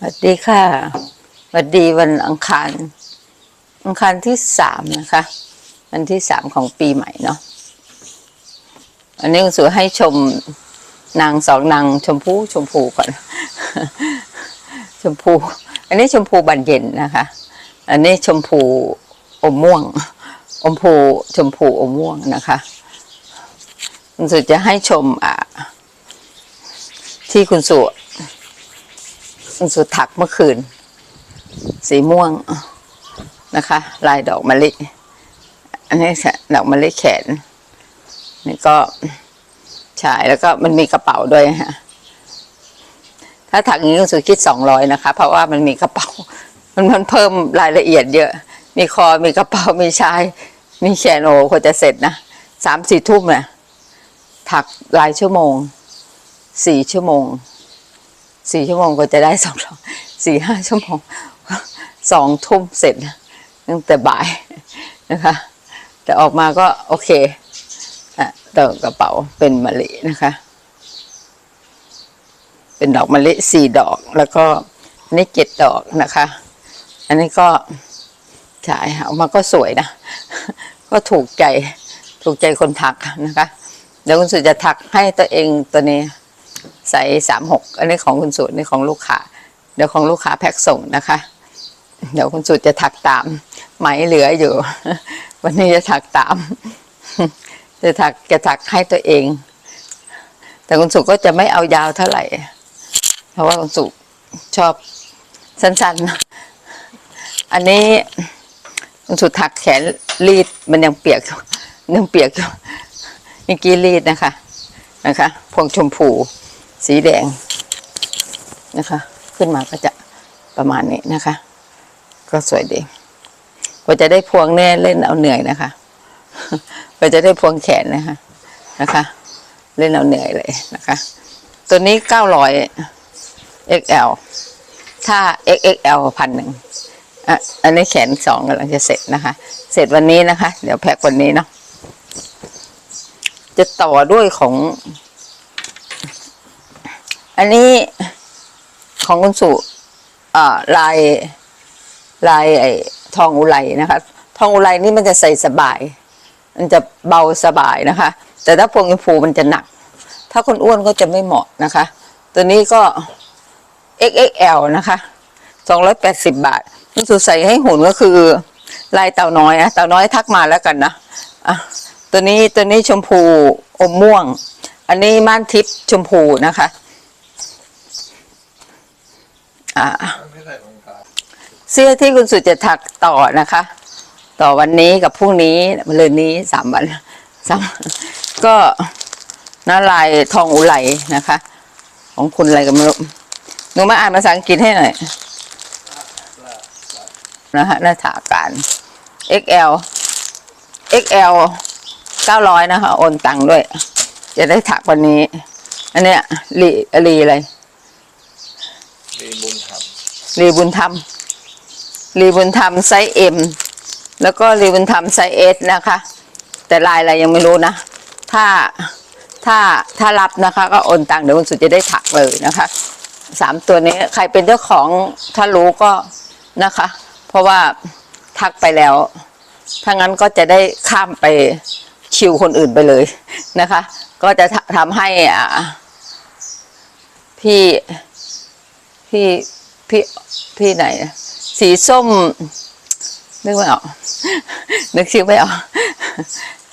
สวัสดีค่ะสวัสดีวันอังคาร อังคารที่สามนะคะ วันที่สามของปีใหม่เนาะอันนี้คุณสุให้ชมนางสองนางชมพูชมพูก่อน ชมพู อันนี้ชมพูบานเย็นนะคะ อันนี้ชมพูอมม่วง อมพูชมพูอมม่วงนะคะ คุณสุจะให้ชมอ่าที่คุณสุ คุณสุถักเมื่อคืน สีม่วงนะคะ ลายดอกมะลิ อันนี้ดอกมะลิแขน นี่ก็ใช่แล้วก็มันมีกระเป๋าด้วยฮะถ้าถักอย่างนี้คุณสุคิดสองร้อยนะคะ เพราะว่ามันมีกระเป๋า มันมันเพิ่มรายละเอียดเยอะ มีคอมีกระเป๋ามีชาย มีแขนโอ้ควรจะเสร็จนะสามสี่ทุ่มเนี่ยถักรายชั่วโมงสี่ชั่วโมง สี่ชั่วโมงก็จะได้สองร้อยสี่ห้าชั่วโมงสองทุ่มเสร็จตั้งแต่บ่ายนะคะ แต่ออกมาก็โอเคอะต่อกระเป๋าเป็นมะลินะคะ เป็นดอกมะลิสี่ดอกแล้วก็นนี้เจ็ดดอกนะคะ อันนี้ก็ฉายออกมาก็สวยนะ ก็ถูกใจถูกใจคนถักนะคะเดี๋ยวคุณสุจะถักให้ตัวเองตัวนี้ ใส่สามหกอันนี้ของคุณสุนี่ของลูกค้าเดี๋ยวของลูกค้าแพ็คส่งนะคะ เดี๋ยวคุณสุจะถักตาม ไหมเหลืออยู่ วันนี้จะถักตาม จะถักจะถักให้ตัวเอง แต่คุณสุก็จะไม่เอายาวเท่าไหร่ เพราะว่าคุณสุชอบสั้นๆ อันนี้คุณสุถักแขนรีดมันยังเปียกอยู่ยังเปียกอยู่เมื่อกี้รีดนะคะ นะคะพวงชมพู สีแดงนะคะ ขึ้นมาก็จะประมาณนี้นะคะ ก็สวยดีกว่าจะได้พวงแน่เล่นเอาเหนื่อยนะคะกว่าจะได้พวงแขนนะคะนะคะ เล่นเอาเหนื่อยเลยนะคะ ตัวนี้เก้าร้อย XL ถ้า XXL พันหนึ่งอะอันนี้แขนสองกำลังจะเสร็จนะคะ เสร็จวันนี้นะคะ เดี๋ยวแพ็ควันนี้เนาะจะต่อด้วยของ อันนี้ของคุณสุอ่าลายลายไอ้ทองอุไรนะคะ ทองอุไรนี่มันจะใส่สบาย มันจะเบาสบายนะคะ แต่ถ้าพวงชมพูมันจะหนัก ถ้าคนอ้วนก็จะไม่เหมาะนะคะ ตัวนี้ก็ XXL นะคะ280 บาทคุณสุใส่ให้หุ่นก็คือลายเต่าน้อยนะเต่าน้อยทักมาแล้วกันนะอะตัวนี้ตัวนี้ชมพูอมม่วง อันนี้ม่านทิพย์ชมพูนะคะ อ่า ไม่ใส่รอง เท้าเสื้อที่คุณสุจะถักต่อนะคะ ต่อวันนี้กับพรุ่งนี้มะรืนนี้สามวันสามก็นาลายทองอุไรนะคะ ของคุณอะไรกันไม่รู้หนูมาอ่านภาษาอังกฤษให้หน่อยนะฮะหน้าถาการ XL XL เก้าร้อยนะคะ โอนตังค์ด้วย จะได้ถักวันนี้ อันเนี้ยรีรีอะไร มีบุญธรรมรีบุญธรรมรีบุญธรรมไซส์เอ็มแล้วก็รีบุญธรรมไซส์เอสนะคะ แต่ลายอะไรยังไม่รู้นะ ถ้าถ้าถ้ารับนะคะ ก็โอนตังค์เดี๋ยวคุณสุดจะได้ถักเลยนะคะสามตัวนี้ใครเป็นเจ้าของถ้ารู้ก็นะคะ เพราะว่าทักไปแล้ว ถ้างั้นก็จะได้ข้ามไปคิวคนอื่นไปเลยนะคะ ก็จะทำให้อ่าพี่ พี่พี่พี่ไหน สีส้มนึกไม่ออกนึกชื่อไม่ออก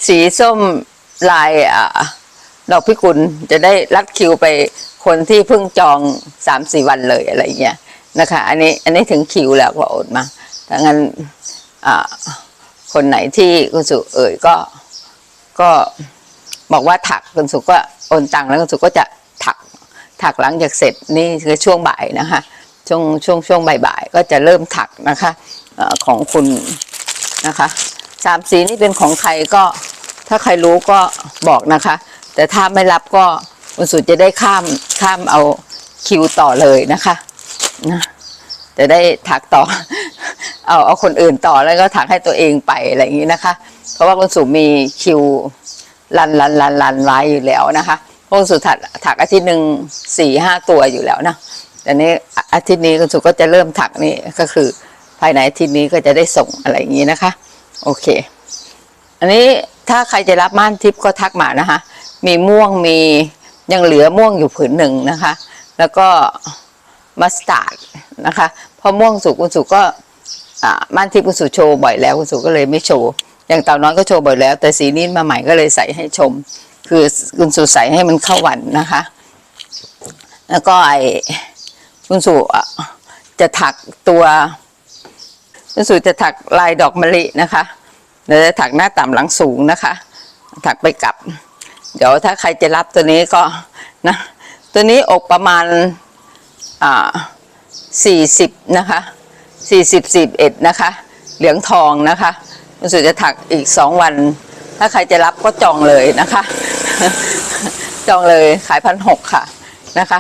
สีส้มลายอ่าดอกพิกุลจะได้รัดคิวไปคนที่เพิ่งจองสามสี่วันเลยอะไรเงี้ยนะคะ อันนี้อันนี้ถึงคิวแล้วก็อนมาถ้างั้นอ่าคนไหนที่คุณสุเอ่ยก็ก็บอกว่าถักคุณสุก็โอนตังค์แล้วคุณสุก็จะ ถักหลังจากเสร็จนี่คือช่วงบ่ายนะคะ ช่วงช่วงช่วงบ่ายๆก็จะเริ่มถักนะคะออของคุณนะคะสามสีนี่เป็นของใครก็ถ้าใครรู้ก็บอกนะคะ แต่ถ้าไม่รับก็วันสุดจะได้ข้ามข้ามเอาคิวต่อเลยนะคะนะจะได้ถักต่อ เอาเอาคนอื่นต่อแล้วก็ถักให้ตัวเองไปอะไรอย่างนี้นะคะ เพราะว่าคุณสุมีคิวรันรันรันรันไว้อยู่แล้วนะคะ พวกสุดถักถักอาทิตย์หนึ่งสี่ห้าตัวอยู่แล้วนะแต่นี้อาทิตย์นี้คุณสุก็จะเริ่มถักนี่ก็คือ ภายในอาทิตย์นี้ก็จะได้ส่งอะไรอย่างนี้นะคะ โอเค อันนี้ถ้าใครจะรับม่านทิพย์ก็ทักมานะคะ มีม่วงมียังเหลือม่วงอยู่ผืนหนึ่งนะคะ แล้วก็มัสตาร์ดนะคะเพราะม่วงสุคุณสุก็ม่านทิพย์คุณสุโชว์บ่อยแล้วคุณสุก็เลยไม่โชว์อย่างเต่าน้อยก็โชว์บ่อยแล้ว แต่สีนี้มาใหม่ก็เลยใส่ให้ชม คือคุณสุใส่ให้มันเข้าวันนะคะ แล้วก็ไอ้คุณสุจะถักตัวคุณสุจะถักลายดอกมะลินะคะเดี๋ยวจะถักหน้าต่ำหลังสูงนะคะ ถักไปกลับ เดี๋ยวถ้าใครจะรับตัวนี้ก็นะตัวนี้อกประมาณอ่าสี่สิบนะคะสี่สิบสี่เอ็ดนะคะ เหลืองทองนะคะคุณสุจะถักอีกสองวัน ถ้าใครจะรับก็จองเลยนะคะ จองเลยขายพันหกค่ะนะคะ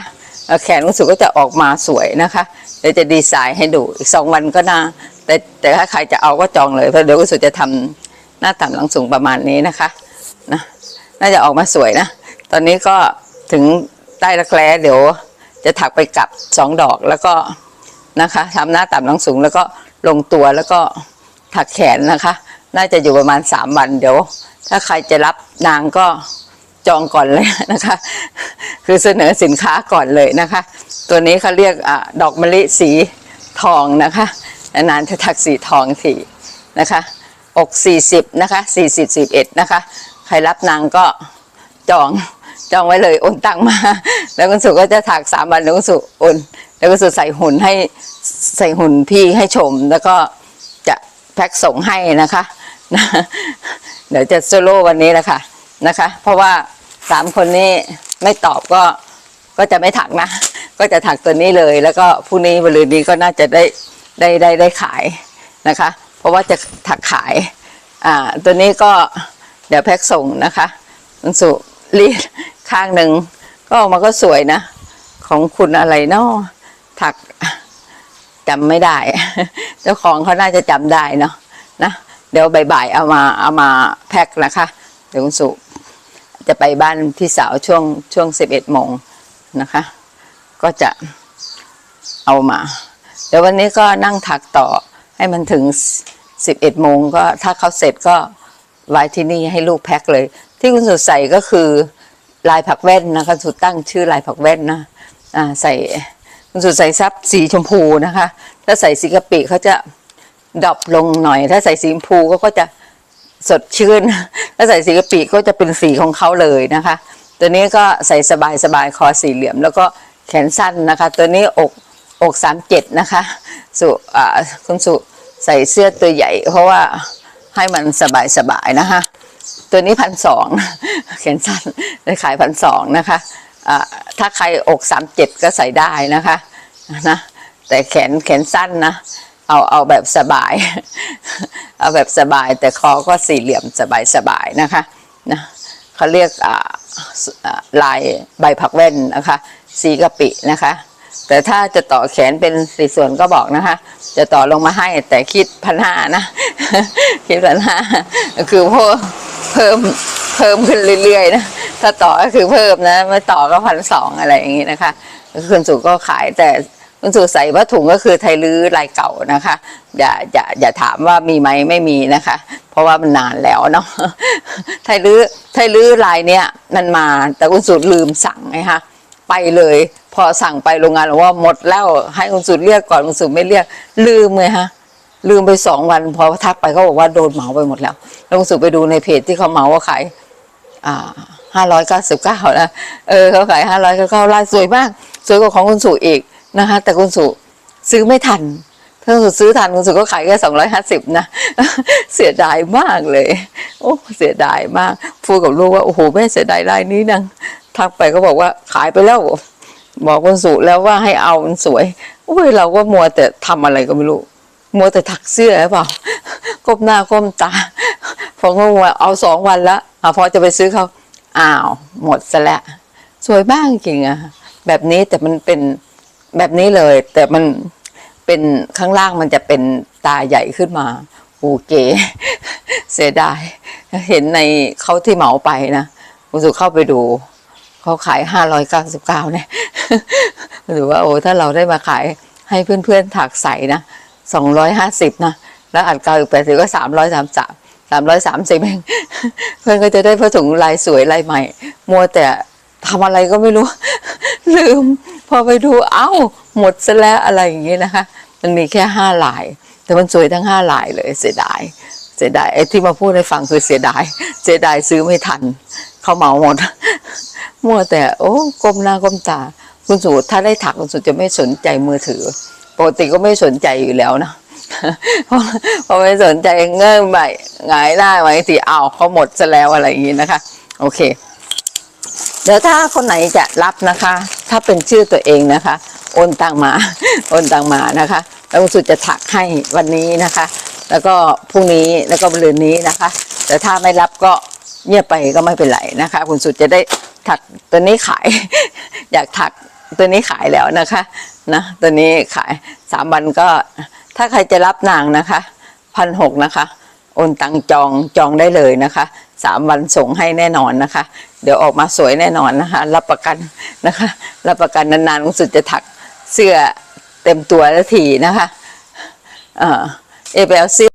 แขนคุณสุก็จะออกมาสวยนะคะเดี๋ยวจะดีไซน์ให้ดูอีกสองวันก็น่าแต่แต่ถ้าใครจะเอาก็จองเลยเพราะเดี๋ยวคุณสุจะทำหน้าต่ำหลังสูงประมาณนี้นะคะนะน่าจะออกมาสวยนะ ตอนนี้ก็ถึงใต้รักแร้เดี๋ยวจะถักไปกลับสองดอกแล้วก็นะคะทำหน้าต่ำหลังสูงแล้วก็ลงตัวแล้วก็ถักแขนนะคะ น่าจะอยู่ประมาณสามวันเดี๋ยว ถ้าใครจะรับนางก็จองก่อนเลยนะคะ คือเสนอสินค้าก่อนเลยนะคะ ตัวนี้เขาเรียกอดอกมะลิสีทองนะคะนานจะถักสีทองทีนะคะอก40นะคะ40 41นะคะ ใครรับนางก็จองจองไว้เลยโอนตังมา แล้วคุณสุก็จะถักสามวันแล้วคุณสุโอนแล้วคุณสุใส่หุ่นให้ใส่หุ่นพี่ให้ชม แล้วก็จะแพ็คส่งให้นะคะ นะเดี๋ยวจะโซโล่วันนี้แหละค่ะนะคะ เพราะว่าสามคนนี้ไม่ตอบก็ก็จะไม่ถักนะ ก็จะถักตัวนี้เลย แล้วก็พรุ่งนี้วันรืนนี้ก็น่าจะได้ได้ได้ได้ขายนะคะ เพราะว่าจะถักขายอ่าตัวนี้ก็เดี๋ยวแพ็คส่งนะคะคุณสุรีดข้างหนึ่งก็ออกมาก็สวยนะ ของคุณอะไรเนาะถักจำไม่ได้ เจ้าของเขาน่าจะจำได้เนาะนะ เดี๋ยวบ่ายๆเอามาเอามาแพ็คนะคะ เดี๋ยวคุณสุจะไปบ้านพี่สาวช่วงช่วงสิบเอ็ดโมงนะคะ ก็จะเอามาเดี๋ยววันนี้ก็นั่งถักต่อให้มันถึงสิบเอ็ดโมงก็ถ้าเขาเสร็จก็ไว้ที่นี่ให้ลูกแพ็คเลย ที่คุณสุใส่ก็คือลายผักแว่นนะคะสุดตั้งชื่อลายผักแว่นนะอ่าใส่คุณสุใส่ซับสีชมพูนะคะ ถ้าใส่สีกะปิเขาจะ ดรอปลงหน่อย ถ้าใส่สีชมพูก็ก็จะสดชื่น ถ้าใส่สีกะปิก็จะเป็นสีของเขาเลยนะคะ ตัวนี้ก็ใส่สบายสบายๆคอสี่เหลี่ยม แล้วก็แขนสั้นนะคะ ตัวนี้อกอกสามเจ็ดนะคะสุอ่าคุณสุใส่เสื้อตัวใหญ่ เพราะว่าให้มันสบายสบายๆนะคะ ตัวนี้พันสองแขนสั้นได้ขายพันสองนะคะอ่าถ้าใครอกสามเจ็ดก็ใส่ได้นะคะนะแต่แขนแขนสั้นนะ เอาเอาแบบสบาย เอาแบบสบาย แต่คอก็สี่เหลี่ยมสบายสบายนะคะนะเขาเรียกลายใบผักแว่นนะคะ สีกะปินะคะ แต่ถ้าจะต่อแขนเป็นสี่ส่วนก็บอกนะคะ จะต่อลงมาให้แต่คิดพันห้านะ คิดพันห้าคือเพิ่มเพิ่มเพิ่มขึ้นเรื่อยๆนะถ้าต่อก็คือเพิ่มนะไม่ต่อก็พันสองอะไรอย่างนี้นะคะคุณสุก็ขายแต่ คุณสุใส่ผ้าถุงก็คือไทยลื้อลายเก่านะคะ อย่าอย่าอย่าถามว่ามีไหมไม่มีนะคะ เพราะว่ามันนานแล้วเนาะไทยลื้อไทยลื้อลายเนี้ยมันมาแต่คุณสุลืมสั่งไงคะไปเลย พอสั่งไปโรงงานบอกว่าหมดแล้วให้คุณสุเรียกก่อนคุณสุไม่เรียกลืมเลยฮะลืมไปสองวันพอทักไปเขาบอกว่าโดนเหมาไปหมดแล้วแล้วคุณสุไปดูในเพจที่เขาเหมาว่าขายอ่าห้าร้อยเก้าสิบเก้านะเออเขาขายห้าร้อยเก้าเก้าลายสวยมาก สวยกว่าของคุณสุอีก นะคะ แต่คุณสุซื้อไม่ทันถ้าคุณสุซื้อทันคุณสุก็ขายแค่สองร้อยห้าสิบนะเสียดายมากเลย โอ้เสียดายมากพูดกับลูกว่าโอ้โหแม่เสียดายลายนี้นังทักไปก็บอกว่าขายไปแล้วบอกคุณสุแล้วว่าให้เอามันสวยโอ้ยเราก็มัวแต่ทำอะไรก็ไม่รู้ มัวแต่ถักเสื้อหรือเปล่าก้มหน้าก้มตาพอเขาว่าเอาสองวันละอพอจะไปซื้อเขาอ้าว หมดซะแล้วสวยบ้างจริงอะแบบนี้แต่มันเป็น แบบนี้เลย แต่มันเป็นข้างล่างมันจะเป็นตาใหญ่ขึ้นมาโอเก๋เสียดาย เห็นในเขาที่เหมาไปนะคุณสุเข้าไปดู เขาขายห้าร้อยเก้าสิบเก้าเนี่ยหรือว่าโอ้ถ้าเราได้มาขายให้เพื่อนๆถักใส่นะสองร้อยห้าสิบนะ แล้วอัดกาวอีกแปดสิบก็สามร้อยสามสามสามร้อยสามสิบเองเพื่อนก็จะได้ผ้าถุงลายสวยลายใหม่ มัวแต่ทำอะไรก็ไม่รู้ ลืม พอไปดูเอ้าหมดซะแล้วอะไรอย่างนี้นะคะ มันมีแค่ห้าลาย แต่มันสวยทั้งห้าลายเลยเสียดายเสียดายไอ้ที่มาพูดให้ฟังคือเสียดายเสียดายซื้อไม่ทัน เขาเหมาหมดมัวแต่โอ้ก้มหน้าก้มตา คุณสูตรถ้าได้ถักคุณสูตรจะไม่สนใจมือถือปกติก็ไม่สนใจอยู่แล้วนะเพราะเพราะไม่สนใจเงื่อนใหม่หงายหน้าไว้ทีเอ้าเขาหมดซะแล้วอะไรอย่างนี้นะคะ โอเค เดี๋ยวถ้าคนไหนจะรับนะคะ ถ้าเป็นชื่อตัวเองนะคะ โอนตังมา โอนตังมานะคะแล้วคุณสุดจะถักให้วันนี้นะคะ แล้วก็พรุ่งนี้แล้วก็บรืนนี้นะคะ แต่ถ้าไม่รับก็เงียบไปก็ไม่เป็นไรนะคะ คุณสุดจะได้ถักตัวนี้ขาย อยากถักตัวนี้ขายแล้วนะคะนะตัวนี้ขายสามวันก็ถ้าใครจะรับนางนะคะพันหกนะคะ โอนตังจองจองได้เลยนะคะ สามวันส่งให้แน่นอนนะคะ เดี๋ยวออกมาสวยแน่นอนนะคะ รับประกันนะคะ รับประกันนานๆรู้สึกจะถักเสื้อเต็มตัวแล้วทีนะคะ เออเอไปเอเสื้อ